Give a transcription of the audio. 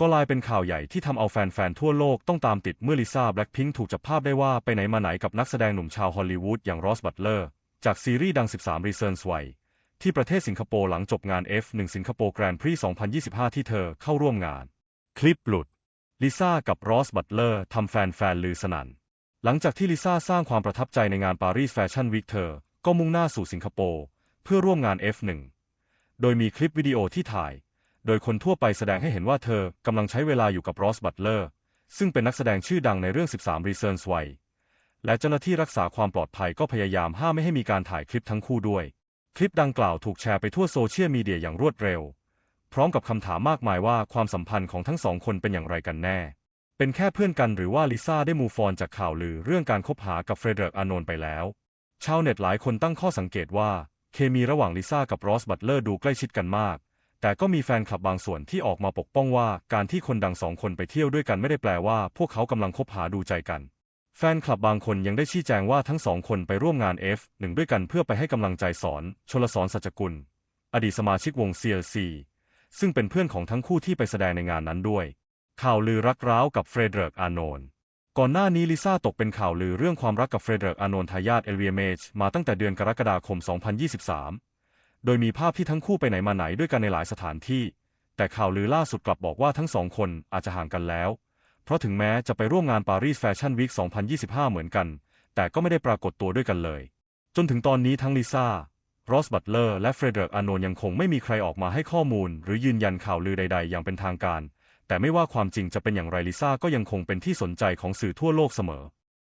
ก็กลายเป็นข่าวใหญ่ที่ทำเอาแฟนๆ ทั่วโลกต้องตามติดเมื่อลิซ่าแบล็คพิงค์ถูกจับภาพได้ว่าไปไหนมาไหนกับนักแสดงหนุ่มชาวฮอลลีวูดอย่างรอสบัตเลอร์ จากซีรีส์ดัง 13 Reasons Why ที่ประเทศสิงคโปร์หลังจบงาน F1 สิงคโปร์แกรนด์พรี2025 ที่เธอเข้าร่วมงาน คลิปหลุด ลิซ่ากับรอสบัตเลอร์ทำแฟนๆ ลือสนั่น หลังจากที่ลิซ่าสร้างความประทับใจในงานปารีสแฟชั่นวีคเธอ ก็มุ่งหน้าสู่สิงคโปร์เพื่อร่วมงาน F1 โดยมีคลิปวิดีโอที่ถ่าย โดยคนทั่วไปแสดงให้เห็นว่าเธอกำลังใช้เวลาอยู่กับรอสบัตเลอร์ ซึ่งเป็นนักแสดงชื่อดังในเรื่อง 13 Reasons Why และเจ้าหน้าที่รักษาความปลอดภัยก็พยายามห้ามไม่ให้มีการถ่ายคลิปทั้งคู่ด้วย คลิปดังกล่าวถูกแชร์ไปทั่วโซเชียลมีเดียอย่างรวดเร็ว พร้อมกับคำถามมากมายว่าความสัมพันธ์ของทั้งสองคนเป็นอย่างไรกันแน่ เป็นแค่เพื่อนกันหรือว่าลิซ่าได้มูฟออนจากข่าวลือเรื่องการคบหากับเฟรเดริกอานนท์ไปแล้ว ชาวเน็ตหลายคนตั้งข้อสังเกตว่า เคมีระหว่างลิซ่ากับรอสบัตเลอร์ดูใกล้ชิดกันมาก แต่ก็มีแฟนคลับบางส่วนที่ออกมาปกป้องว่าการที่คนดังสองคนไปเที่ยวด้วยกันไม่ได้แปลว่าพวกเขากำลังคบหาดูใจกัน แฟนคลับบางคนยังได้ชี้แจงว่าทั้งสองคนไปร่วมงาน F1 ด้วยกันเพื่อไปให้กำลังใจสอน ชลสอนสัจกุล อดีตสมาชิกวง CLC ซึ่งเป็นเพื่อนของทั้งคู่ที่ไปแสดงในงานนั้นด้วย ข่าวลือรักร้าวกับเฟรเดริกอานนก่อนหน้านี้ลิซ่าตกเป็นข่าวลือเรื่องความรักกับเฟรเดริกอานนท์ทายาทเอลเวียเมจมาตั้งแต่เดือนกรกฎาคม 2023 โดยมีภาพที่ทั้งคู่ไปไหนมาไหนด้วยกันในหลายสถานที่ แต่ข่าวลือล่าสุดกลับบอกว่าทั้งสองคนอาจจะห่างกันแล้ว เพราะถึงแม้จะไปร่วมงานปารีสแฟชั่นวีค 2025 เหมือนกัน แต่ก็ไม่ได้ปรากฏตัวด้วยกันเลย จนถึงตอนนี้ทั้งลิซ่ารอสบัตเลอร์และเฟรเดริกอานนยังคงไม่มีใครออกมาให้ข้อมูล หรือยืนยันข่าวลือใด ๆ อย่างเป็นทางการ แต่ไม่ว่าความจริงจะเป็นอย่างไรลิซ่าก็ยังคงเป็นที่สนใจของสื่อทั่วโลกเสมอ